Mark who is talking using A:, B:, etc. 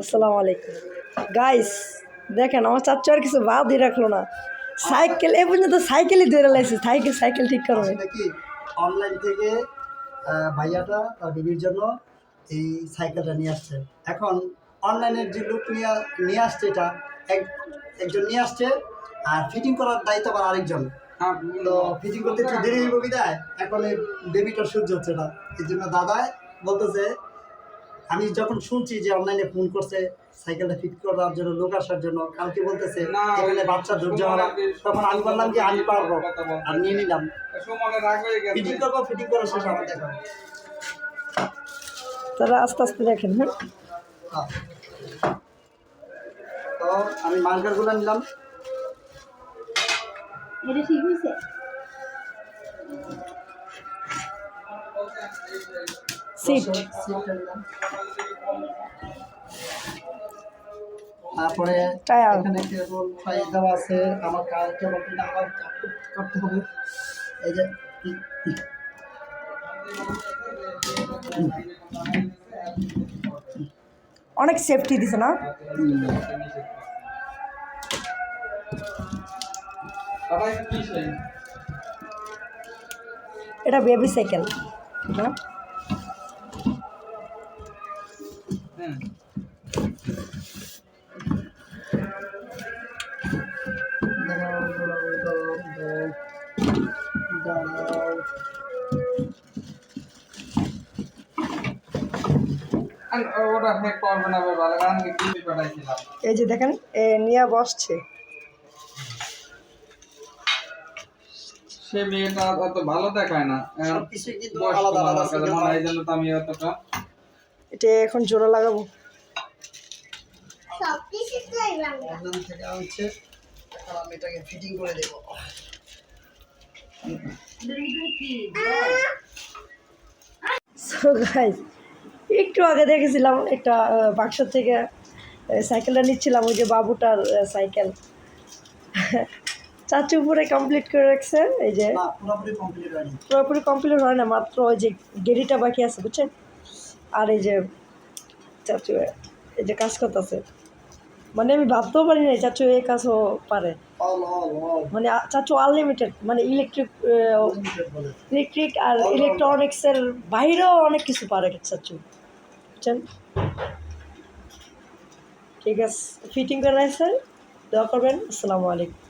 A: আসসালামু আলাইকুম। গাইস দেখেন আমার চাচ্চু আর কিছু বাদই রাখল না। সাইকেল এ পর্যন্ত সাইকেলই ধরে লাইছে। সাইকেল সাইকেল ঠিক করবে
B: অনলাইন থেকে ভাইয়াটা তার বিবির জন্য এই সাইকেলটা নিয়ে আসছে। এখন অনলাইনের যে লুক নিয়ে নিয়ে আসছে এটা এক একজন নিয়ে আসছে আর ফিটিং করার দায়িত্ব আবার আরেকজন। তো ফিটিং করতে একটু দেরি হইব বিদায়। এখন এই বেবিটা সহ্য হচ্ছে না। এই জন্য দাদা বলতেছে আমি যখন শুনছি যে অনলাইনে ফোন করছে সাইকেলটা ফিট করার জন্য লোক আসার জন্য কালকে বলতেছে
C: না,
B: এখানে বাচ্চা ধৈর্য হারা তখন আমি বললাম যে আমি পারব। আর নিয়ে নিলাম।
C: সুমনের রাগ হয়ে গেছে।
B: ফিটিং করব ফিটিং করার শেষ আমার দেখা
A: তারা আস্তে আস্তে দেখেন হ্যাঁ?
B: হ্যাঁ। তো আমি মার্কারগুলো নিলাম।
D: এটা ঠিক হয়েছে?
A: সিট
B: তারপরে এখানে কেবল ফাইল দেওয়া আছে। আমার কাজ কেবল আমার করতে হবে। এই যে
A: অনেক সেফটি দিছে না? এটা বেবি সাইকেল না? এই যে দেখেন এ নিয়ে বসছে।
C: সে মেয়েটা অত ভালো দেখায় না।
B: সবকিছুই কিন্তু আলাদা আলাদা
C: মনে হয় এই জন্য তো আমি অতটা
A: এটা এখন জোড়া লাগাবো।
D: সব কিছু তো বাংলা
B: অনলাইন থেকে আনছে। এখন আমি এটাকে ফিটিং করে দেবো।
A: সো গাইজ একটু আগে দেখেছিলাম একটা বাক্স থেকে সাইকেলটা নিচ্ছিলাম ওই যে বাবুটার সাইকেল। চাচু উপরে কমপ্লিট করে রাখছে এই যে।
B: না পুরোপুরি কমপ্লিট
A: পুরোপুরি কমপ্লিট হয় না মাত্র ওই যে গেরিটা বাকি আছে বুঝছেন? আর এই যে, চাচু এই যে কাজ করতেছে। মানে আমি ভাবতেও পারি না চাচু এই কাজও পারে। মানে চাচু আনলিমিটেড মানে ইলেকট্রিক ইলেকট্রিক আর ইলেকট্রনিক্সের বাইরেও অনেক কিছু পারে চাচু। বুঝছেন? ঠিক আছে ফিটিং করে রাখছেন, দোয়া করবেন, আসসালামু আলাইকুম।